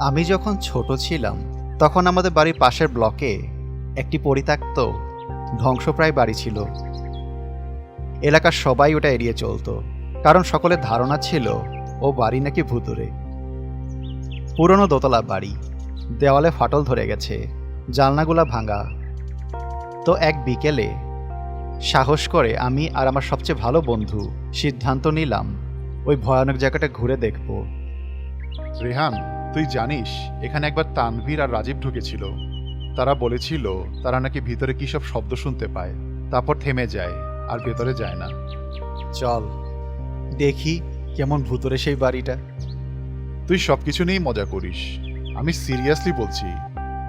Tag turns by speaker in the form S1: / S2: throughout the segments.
S1: আমি যখন ছোট ছিলাম, তখন আমাদের বাড়ির পাশের ব্লকে একটি পরিত্যক্ত, ধ্বংসপ্রায় বাড়ি ছিল। এলাকার সবাই ওটা এড়িয়ে চলতো। কারণ সকলের ধারণা ছিল ও বাড়ি নাকি ভুতুরে। পুরনো দোতলা বাড়ি দেওয়ালে ফাটল ধরে গেছে জানলাগুলা ভাঙা। তো এক বিকেলে সাহস করে আমি আর আমার সবচেয়ে ভালো বন্ধু সিদ্ধান্ত নিলাম ওই ভয়ানক জায়গাটা ঘুরে দেখব।
S2: রেহান তুই জানিস এখানে একবার তানভীর আর রাজীব ঢুকেছিল। তারা বলেছিল তারা নাকি ভিতরে কী সব শব্দ শুনতে পায়। তারপর থেমে যায় আর ভেতরে যায় না।
S1: চল। দেখি কেমন ভুতুরে সেই বাড়িটা।
S2: তুই সবকিছু নিয়েই মজা করিস। আমি সিরিয়াসলি বলছি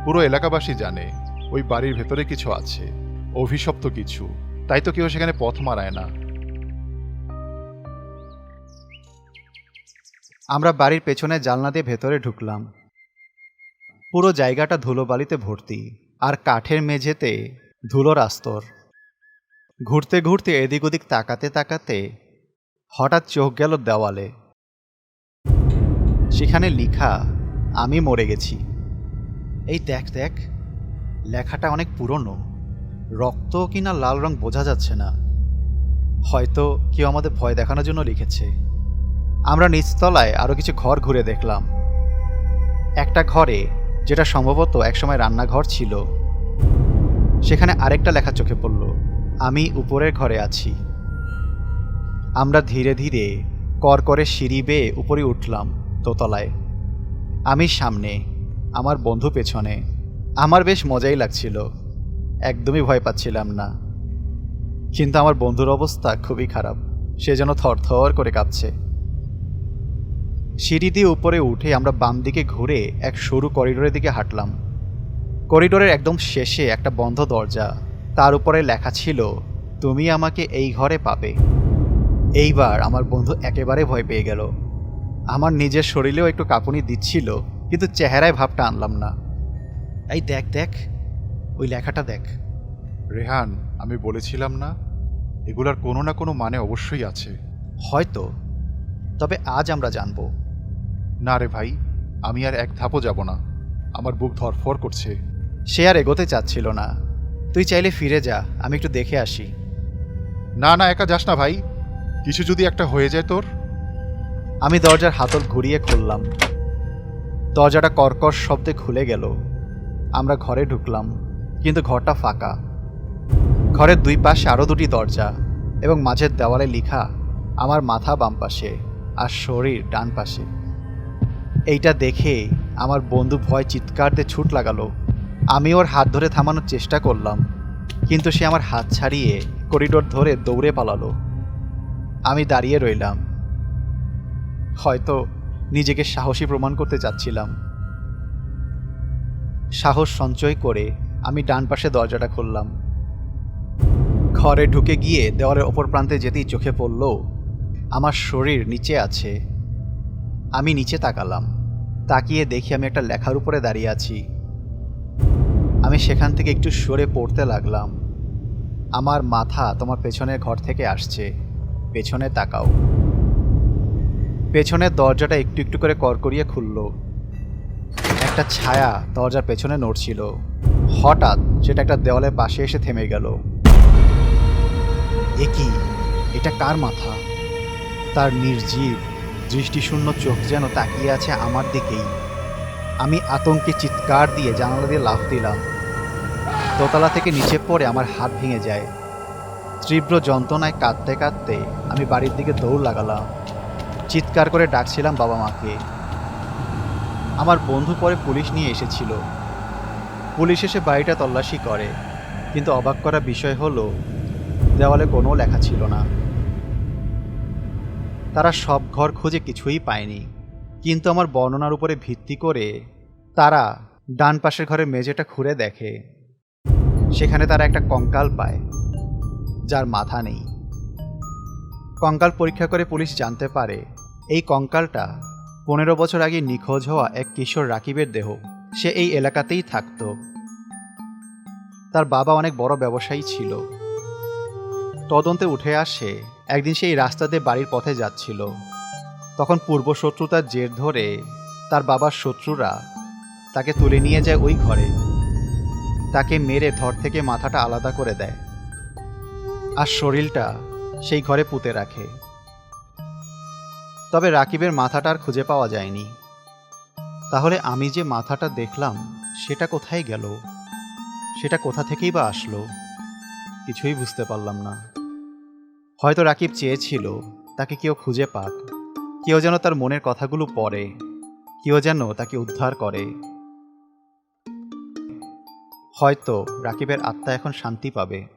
S2: পুরো এলাকাবাসী জানে ওই বাড়ির ভেতরে কিছু আছে অভিশপ্ত কিছু। তাই তো কেউ সেখানে পথ মারায় না।
S1: আমরা বাড়ির পেছনে জানলা দিয়ে ভেতরে ঢুকলাম। পুরো জায়গাটা ধুলোবালিতে ভর্তি আর কাঠের মেঝেতে ধুলোর আস্তর। ঘুরতে ঘুরতে এদিক ওদিক তাকাতে তাকাতে হঠাৎ চোখ গেল দেওয়ালে। সেখানে লিখা, আমি মরে গেছি। এই দেখ দেখ, লেখাটা অনেক পুরনো। রক্ত কিনা লাল রং বোঝা যাচ্ছে না। হয়তো কেউ আমাদের ভয় দেখানোর জন্য লিখেছে। আমরা নিচতলায় আরও কিছু ঘর ঘুরে দেখলাম। একটা ঘরে, যেটা সম্ভবত একসময় রান্নাঘর ছিল, সেখানে আরেকটা লেখা চোখে পড়ল, আমি উপরের ঘরে আছি। আমরা ধীরে ধীরে কর করে সিঁড়ি বেয়ে উপরে উঠলাম দোতলায়। আমি সামনে, আমার বন্ধু পেছনে। আমার বেশ মজাই লাগছিল। একদমই ভয় পাচ্ছিলাম না। কিন্তু আমার বন্ধুর অবস্থা খুবই খারাপ। সে যেন থরথর করে কাঁপছে। সিঁড়ি দিয়ে উপরে উঠে আমরা বাম দিকে ঘুরে এক সরু করিডোরের দিকে হাঁটলাম। করিডোরের একদম শেষে একটা বন্ধ দরজা, তার উপরে লেখা ছিল, তুমি আমাকে এই ঘরে পাবে। এইবার আমার বন্ধু একেবারে ভয় পেয়ে গেল। আমার নিজের শরীরেও একটু কাঁপুনি দিচ্ছিল কিন্তু চেহারায় ভাবটা আনলাম না। এই দেখ দেখ ওই লেখাটা দেখ।
S2: রেহান আমি বলেছিলাম না এগুলার কোনো না কোনো মানে অবশ্যই আছে।
S1: হয়তো তবে আজ আমরা জানব।
S2: না রে ভাই আমি আর এক ধাপও যাব না। আমার বুক ধরফর করছে।
S1: সে আর এগোতে চাচ্ছিল না। তুই চাইলে ফিরে যা আমি একটু দেখে আসি।
S2: না না একা যাস না ভাই। কিছু যদি একটা হয়ে যায় তোর?
S1: আমি দরজার হাতল ঘুরিয়ে খুললাম। দরজাটা কর্কশ শব্দে খুলে গেল। আমরা ঘরে ঢুকলাম, কিন্তু ঘরটা ফাঁকা। ঘরের দুই পাশে আরও দুটি দরজা এবং মাঝের দেওয়ালে লেখা, আমার মাথা বাম পাশে আর শরীর ডান পাশে। এইটা দেখে আমার বন্ধু ভয় চিৎকার দিয়ে ছুট লাগালো। আমি ওর হাত ধরে থামানোর চেষ্টা করলাম, কিন্তু সে আমার হাত ছাড়িয়ে করিডোর ধরে দৌড়ে পালালো। আমি দাঁড়িয়ে রইলাম। হয়তো নিজেকে সাহসী প্রমাণ করতে চাচ্ছিলাম। সাহস সঞ্চয় করে আমি ডান পাশে দরজাটা খুললাম। ঘরে ঢুকে গিয়ে দেওয়ালের ওপর প্রান্তে যেতেই চোখে পড়ল, আমার শরীর নিচে আছে। আমি নিচে তাকালাম। তাকিয়ে দেখি আমি একটা লেখার উপরে দাঁড়িয়ে আছি। আমি সেখান থেকে একটু সরে পড়তে লাগলাম। আমার মাথা তোমার পেছনের ঘর থেকে আসছে। পেছনে তাকাও। পেছনের দরজাটা একটু একটু করে করকরিয়ে খুলল। একটা ছায়া দরজার পেছনে নড়ছিল। হঠাৎ সেটা একটা দেওয়ালের পাশে এসে থেমে গেল। এ কি? এটা কার মাথা? তার নির্জীব, দৃষ্টিশূন্য চোখ যেন তাকিয়ে আছে আমার দিকেই। আমি আতঙ্কে চিৎকার দিয়ে জানালা দিয়ে লাফ দিলাম। দোতলা থেকে নিচে পড়ে আমার হাত ভেঙে যায়। তীব্র যন্ত্রণায় কাঁদতে কাঁদতে আমি বাড়ির দিকে দৌড় লাগালাম। চিৎকার করে ডাকছিলাম বাবা মাকে। আমার বন্ধু পরে পুলিশ নিয়ে এসেছিল। পুলিশ এসে বাড়িটা তল্লাশি করে, কিন্তু অবাক করা বিষয় হলো, দেওয়ালে কোনো লেখা ছিল না। তারা সব ঘর খুঁজে কিছুই পায়নি, কিন্তু আমার বর্ণনার উপরে ভিত্তি করে তারা ডান পাশের ঘরের মেঝেটা খুঁড়ে দেখে। সেখানে তারা একটা কঙ্কাল পায়। যার মাথা নেই। কঙ্কাল পরীক্ষা করে পুলিশ জানতে পারে, এই কঙ্কালটা পনেরো বছর আগে নিখোঁজ হওয়া এক কিশোর রাকিবের দেহ। সে এই এলাকাতেই থাকত। তার বাবা অনেক বড় ব্যবসায়ী ছিল। তদন্তে উঠে আসে, একদিন সেই রাস্তা দিয়ে বাড়ির পথে যাচ্ছিল। তখন পূর্বশত্রুতার জের ধরে তার বাবার শত্রুরা তাকে তুলে নিয়ে যায় ওই ঘরে। তাকে মেরে ধর থেকে মাথাটা আলাদা করে দেয়। আর শরীরটা সেই ঘরে পুঁতে রাখে। তবে রাকিবের মাথাটা আর খুঁজে পাওয়া যায়নি। তাহলে আমি যে মাথাটা দেখলাম, সেটা কোথায় গেল? সেটা কোথা থেকেই বা আসলো? কিছুই বুঝতে পারলাম না। হয়তো রাকিব চেয়েছিল, তাকে কেউ খুঁজে পাক। কেউ যেন তার মনের কথাগুলো পড়ে। কেউ যেন তাকে উদ্ধার করে। হয়তো রাকিবের আত্মা এখন শান্তি পাবে।